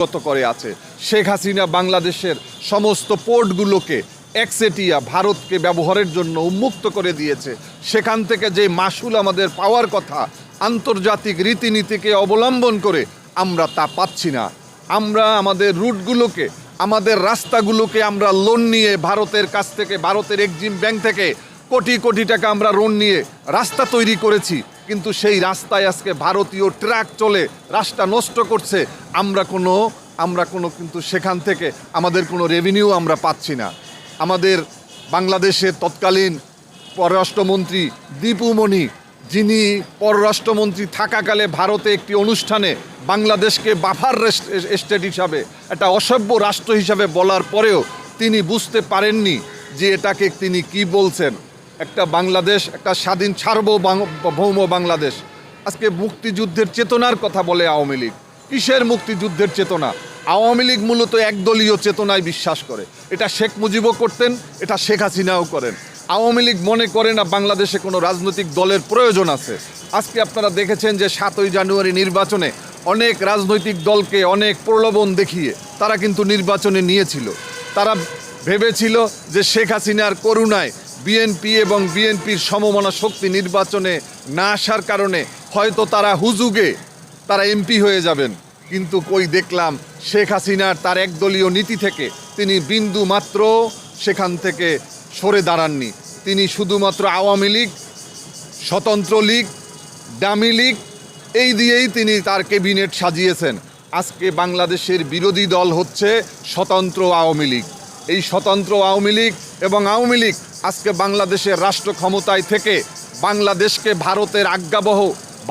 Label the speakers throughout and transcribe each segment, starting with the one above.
Speaker 1: গত করে আছে। শেখ হাসিনা বাংলাদেশের সমস্ত পোর্টগুলোকে একসেটিয়া ভারতকে ব্যবহারের জন্য উন্মুক্ত করে দিয়েছে। সেখান থেকে যে মাসুল আমাদের পাওয়ার কথা, আন্তর্জাতিক রীতিনীতিকে অবলম্বন করে আমরা তা পাচ্ছি না। আমরা আমাদের রুটগুলোকে, আমাদের রাস্তাগুলোকে আমরা লোন নিয়ে ভারতের কাছ থেকে, ভারতের এক্সিম ব্যাংক থেকে কোটি কোটি টাকা আমরা লোন নিয়ে রাস্তা তৈরি করেছি। কিন্তু সেই রাস্তায় আজকে ভারতীয় ট্রাক চলে, রাস্তা নষ্ট করছে। আমরা কোনো আমরা কোনো কিন্তু সেখান থেকে, আমাদের কোনো রেভিনিউ আমরা পাচ্ছি না। আমাদের বাংলাদেশের তৎকালীন পররাষ্ট্রমন্ত্রী দীপুমণি যিনি পররাষ্ট্রমন্ত্রী থাকাকালে ভারতে একটি অনুষ্ঠানে বাংলাদেশকে বাফার স্টেট হিসাবে, একটা অসভ্য রাষ্ট্র হিসাবে বলার পরেও তিনি বুঝতে পারেননি যে এটাকে তিনি কি বলছেন। একটা বাংলাদেশ, একটা স্বাধীন সার্বভৌম বাংলাদেশ। আজকে মুক্তিযুদ্ধের চেতনার কথা বলে আওয়ামী লীগ। কিসের মুক্তিযুদ্ধের চেতনা? আওয়ামী লীগ মূলত একদলীয় চেতনায় বিশ্বাস করে। এটা শেখ মুজিবও করতেন, এটা শেখ হাসিনাও করেন। আওয়ামী লীগ মনে করে না বাংলাদেশে কোনো রাজনৈতিক দলের প্রয়োজন আছে। আজকে আপনারা দেখেছেন যে সাতই জানুয়ারি নির্বাচনে অনেক রাজনৈতিক দলকে অনেক প্রলোভন দেখিয়ে তারা কিন্তু নির্বাচনে নিয়েছিল। তারা ভেবেছিল যে শেখ হাসিনার করুণায় বিএনপি এবং বিএনপির সমমনা শক্তি নির্বাচনে না আসার কারণে হয়তো তারা হুজুগে, তারা এমপি হয়ে যাবেন। কিন্তু কই দেখলাম শেখ হাসিনার তার একদলীয় নীতি থেকে তিনি বিন্দু মাত্র সেখান থেকে সরে দাঁড়াননি। তিনি শুধুমাত্র আওয়ামী লীগ, স্বতন্ত্র লীগ ডামি লীগ, এই দিয়েই তিনি তার ক্যাবিনেট সাজিয়েছেন। আজকে বাংলাদেশের বিরোধী দল হচ্ছে স্বতন্ত্র আওয়ামী লীগ। এই স্বতন্ত্র আওয়ামী লীগ এবং আওয়ামী লীগ আজকে বাংলাদেশের রাষ্ট্র ক্ষমতায় থেকে বাংলাদেশকে ভারতের আজ্ঞাবহ,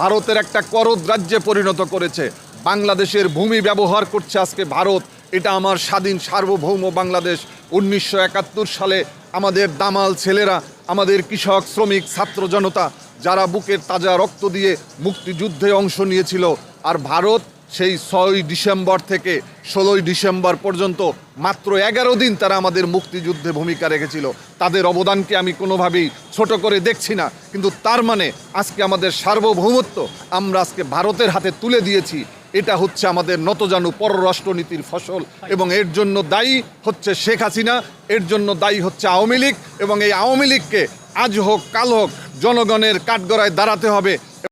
Speaker 1: ভারতের একটা করদ রাজ্যে পরিণত করেছে। বাংলাদেশের ভূমি ব্যবহার করছে আজকে ভারত। এটা আমার স্বাধীন সার্বভৌম বাংলাদেশ। উনিশশো একাত্তর সালে আমাদের দামাল ছেলেরা, আমাদের কৃষক, শ্রমিক, ছাত্র জনতা, যারা বুকের তাজা রক্ত দিয়ে মুক্তিযুদ্ধে অংশ নিয়েছিল, আর ভারত সেই ছয়ই ডিসেম্বর থেকে ষোলোই ডিসেম্বর পর্যন্ত মাত্র এগারো দিন তারা আমাদের মুক্তিযুদ্ধে ভূমিকা রেখেছিল। তাদের অবদানকে আমি কোনোভাবেই ছোট করে দেখছি না। কিন্তু তার মানে আজকে আমাদের সার্বভৌমত্ব আমরা আজকে ভারতের হাতে তুলে দিয়েছি। এটা হচ্ছে আমাদের নতজানু পররাষ্ট্রনীতির ফসল এবং এর জন্য দায়ী হচ্ছে শেখ হাসিনা, এর জন্য দায়ী হচ্ছে আওয়ামী লীগ এবং এই আওয়ামী লীগকে আজ হোক, কাল হোক, জনগণের কাঠগড়ায় দাঁড়াতে হবে।